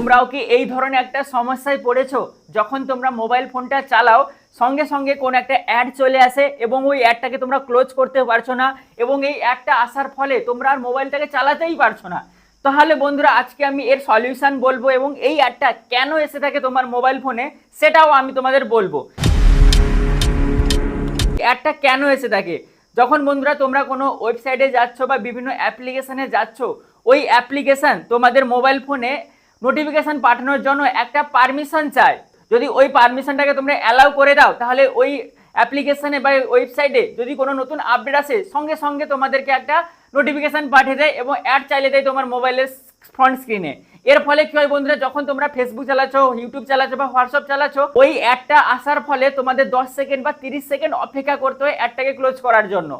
তোমরাও কি এই ধরনের একটা সমস্যায় পড়েছো? যখন তোমরা মোবাইল ফোনটা চালাও, সঙ্গে সঙ্গে কোন একটা অ্যাড চলে আসে এবং ওই অ্যাডটাকে তোমরা ক্লোজ করতে পারছ না এবং এই অ্যাডটা আসার ফলে তোমরা আর মোবাইলটাকে চালাতেই পারছ না। তাহলে বন্ধুরা, আজকে আমি এর সলিউশন বলব এবং এই অ্যাডটা কেন এসে থাকে তোমার মোবাইল ফোনে সেটাও আমি তোমাদের বলব। অ্যাডটা কেন এসে থাকে? যখন বন্ধুরা, তোমরা কোনো ওয়েবসাইটে যাচ্ছ বা বিভিন্ন অ্যাপ্লিকেশনে যাচ্ছ, ওই অ্যাপ্লিকেশন তোমাদের মোবাইল ফোনে নোটিফিকেশন পাঠানোর জন্য একটা পারমিশন চায় যদি ওই পারমিশনটাকে তোমরা অ্যালাউ করে দাও, তাহলে ওই অ্যাপ্লিকেশানে বা ওয়েবসাইটে যদি কোনো নতুন আপডেট আসে, সঙ্গে সঙ্গে তোমাদেরকে একটা নোটিফিকেশন পাঠিয়ে দেয় এবং অ্যাড চাইলে দেয় তোমার মোবাইলের ফ্রন্ট স্ক্রিনে এর ফলে কি হয় বন্ধুরা, যখন তোমরা ফেসবুক চালাচ্ছ ইউটিউব চালাচ্ছ বা হোয়াটসঅ্যাপ চালাচ্ছ, ওই অ্যাডটা আসার ফলে তোমাদের দশ সেকেন্ড বা তিরিশ সেকেন্ড অপেক্ষা করতে হয় অ্যাডটাকে ক্লোজ করার জন্য।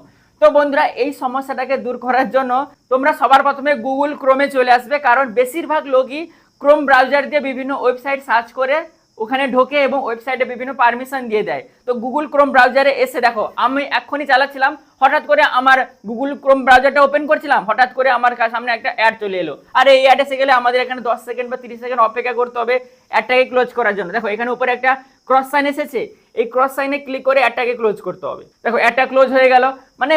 তো বন্ধুরা, এই সমস্যাটাকে দূর করার জন্য তোমরা সবার প্রথমে গুগল ক্রোমে চলে আসবে, কারণ বেশিরভাগ লোকই ক্রোম ব্রাউজার দিয়ে বিভিন্ন ওয়েবসাইট সার্চ করে ওখানে ঢোকে এবং ওয়েবসাইটে বিভিন্ন পারমিশন দিয়ে দেয়। তো গুগল ক্রোম ব্রাউজারে এসে দেখো, আমি এক্ষুনি চালাচ্ছিলাম, হঠাৎ করে আমার গুগল ক্রোম ব্রাউজারটা ওপেন করছিলাম, হঠাৎ করে আমার সামনে একটা অ্যাড চলে এলো। আর এই অ্যাড এসে গেলে আমাদের এখানে দশ সেকেন্ড বা তিরিশ সেকেন্ড অপেক্ষা করতে হবে অ্যাডটাকে ক্লোজ করার জন্য। দেখো, এখানে উপরে একটা ক্রস সাইন এসেছে, এই ক্রস সাইনে ক্লিক করে অ্যাডটাকে ক্লোজ করতে হবে। দেখো অ্যাডটা ক্লোজ হয়ে গেল মানে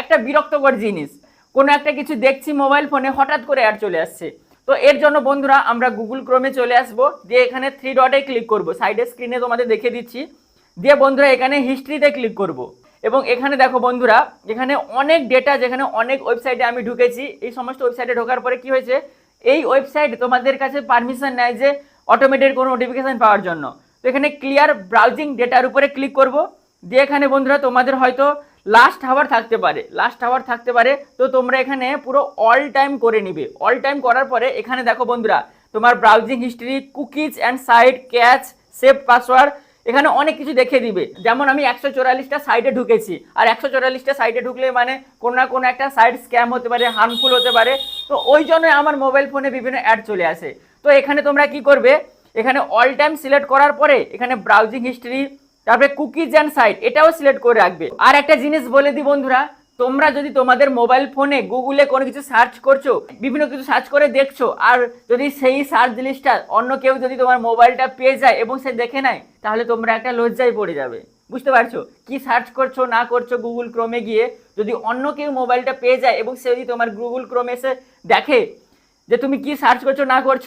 একটা বিরক্তকর জিনিস। কোনো একটা কিছু দেখছি মোবাইল ফোনে হঠাৎ করে অ্যাড চলে আসছে। তো এর জন্য বন্ধুরা আমরা গুগল ক্রোমে চলে আসব, দিয়ে এখানে থ্রি ডটে ক্লিক করব। সাইডের স্ক্রিনে তোমাদের দেখে দিচ্ছি। দিয়ে বন্ধুরা এখানে হিস্ট্রিতে ক্লিক করব। এবং এখানে দেখো বন্ধুরা, এখানে অনেক ডেটা যেখানে অনেক ওয়েবসাইটে আমি ঢুকেছি। এই সমস্ত ওয়েবসাইটে ঢোকার পরে কি হয়েছে? এই ওয়েবসাইট তোমাদের কাছে পারমিশন নেয় যে অটোমেটেড কোনো নোটিফিকেশন পাওয়ার জন্য। তো এখানে ক্লিয়ার ব্রাউজিং ডেটার উপরে ক্লিক করব। দিয়ে এখানে বন্ধুরা তোমাদের হয়তো লাস্ট আওয়ার থাকতে পারে। লাস্ট আওয়ার থাকতে পারে, তো তোমরা এখানে পুরো অল টাইম করে নিবে। অল টাইম করার পরে এখানে দেখো বন্ধুরা, তোমার browsing history cookies and site cache save password এখানে অনেক কিছু দেখে দিবে। যেমন আমি একশো চুয়াল্লিশটা সাইটে ঢুকেছি, আর একশো চুয়াল্লিশটা সাইটে ঢুকলে মানে কোনো না কোনো একটা সাইট স্ক্যাম হতে পারে হার্মফুল হতে পারে, তো ওই জন্য আমার মোবাইল ফোনে বিভিন্ন অ্যাড চলে আসে। তো এখানে তোমরা কি করবে? এখানে অল টাইম সিলেক্ট করার পরে এখানে ব্রাউজিং হিস্ট্রি তারপরে কুকিজ অ্যান্ড সাইট এটাও সিলেক্ট করে রাখবে। আর একটা জিনিস বলে দিই বন্ধুরা, তোমরা যদি তোমাদের মোবাইল ফোনে গুগলে কোনো কিছু সার্চ করছ, বিভিন্ন কিছু সার্চ করে দেখছ, আর যদি সেই সার্চ লিস্টটা অন্য কেউ যদি তোমার মোবাইলটা পেয়ে যায় এবং সে দেখে নেয়, তাহলে তোমরা একটা লজ্জায় পড়ে যাবে। বুঝতে পারছ? কি সার্চ করছ, না করছ গুগল ক্রোমে গিয়ে, যদি অন্য কেউ মোবাইলটা পেয়ে যায় এবং সে যদি তোমার গুগল ক্রোমে এসে দেখে যে তুমি কি সার্চ করছ, না করছ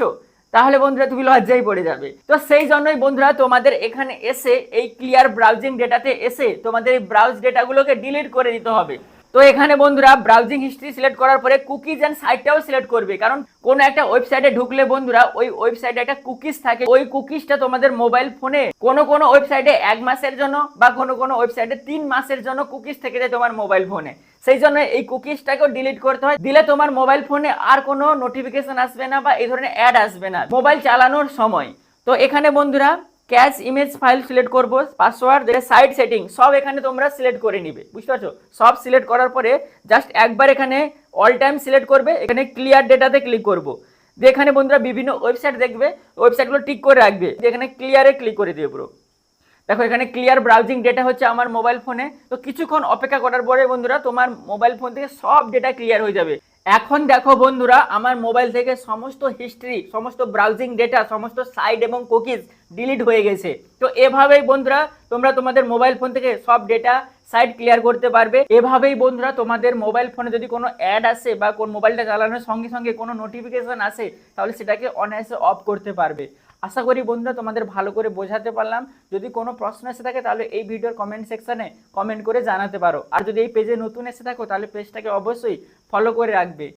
তাহলে বন্ধুরা তুমি লজ্জায় পড়ে যাবে। তো সেই জন্যই বন্ধুরা তোমাদের এখানে এসে এই ক্লিয়ার ব্রাউজিং ডেটাতে এসে তোমাদের এই ব্রাউজ ডেটাগুলোকে ডিলিট করে দিতে হবে। তো এখানে বন্ধুরা ব্রাউজিং হিস্ট্রি সিলেক্ট করার পরে কুকিজ অ্যান্ড সাইটটাও সিলেক্ট করবে। কারণ কোনো একটা ওয়েবসাইটে ঢুকলে বন্ধুরা ওই ওয়েবসাইটে একটা কুকিজ থাকে। ওই কুকিজটা তোমাদের মোবাইল ফোনে কোনো কোনো ওয়েবসাইটে এক মাসের জন্য বা কোনো কোনো ওয়েবসাইটে তিন মাসের জন্য কুকিজ থেকে যায় তোমার মোবাইল ফোনে সেই জন্য এই কুকিজটাকেও ডিলিট করতে হয়। দিলে তোমার মোবাইল ফোনে আর কোনো নোটিফিকেশন আসবে না বা এই ধরনের অ্যাড আসবে না। মোবাইল চালানোর সময়। তো এখানে বন্ধুরা ক্যাচ ইমেজ ফাইল সিলেক্ট করব পাসওয়ার্ড সাইড সেটিং সব এখানে তোমরা সিলেক্ট করে নিবে। বুঝতে পারছ? সব সিলেক্ট করার পরে জাস্ট একবার এখানে অল টাইম সিলেক্ট করবে, এখানে ক্লিয়ার ডেটাতে ক্লিক করব। এখানে বন্ধুরা বিভিন্ন ওয়েবসাইট দেখবে ওয়েবসাইটগুলো টিক করে রাখবে। দিয়ে এখানে ক্লিয়ারে ক্লিক করে দিয়ে পুরো। দেখো, এখানে ক্লিয়ার ব্রাউজিং ডেটা হচ্ছে আমার মোবাইল ফোনে তো কিছুক্ষণ অপেক্ষা করার পরে বন্ধুরা, তোমার মোবাইল ফোন থেকে সব ডেটা ক্লিয়ার হয়ে যাবে। এখন দেখো বন্ধুরা, আমার মোবাইল থেকে সমস্ত হিস্ট্রি সমস্ত ব্রাউজিং ডেটা সমস্ত সাইট এবং কুকিজ ডিলিট হয়ে গেছে। তো এভাবেই বন্ধুরা, তোমরা তোমাদের মোবাইল ফোন থেকে সব ডেটা সাইট ক্লিয়ার করতে পারবে। এভাবেই বন্ধুরা, তোমাদের মোবাইল ফোনে যদি কোনো অ্যাড আসে বা কোন মোবাইলটা চালানোর সঙ্গে সঙ্গে কোনো নোটিফিকেশন আসে, তাহলে সেটাকে অনায়াসে অফ করতে পারবে। আশা করি বন্ধুরা তোমাদের ভালো করে বোঝাতে পারলাম। যদি কোনো প্রশ্ন এসে থাকে তাহলে এই ভিডিওর কমেন্ট সেকশানে কমেন্ট করে জানাতে পারো। আর যদি এই পেজে নতুন এসে থাকো তাহলে পেজটাকে অবশ্যই ফলো করে রাখবে।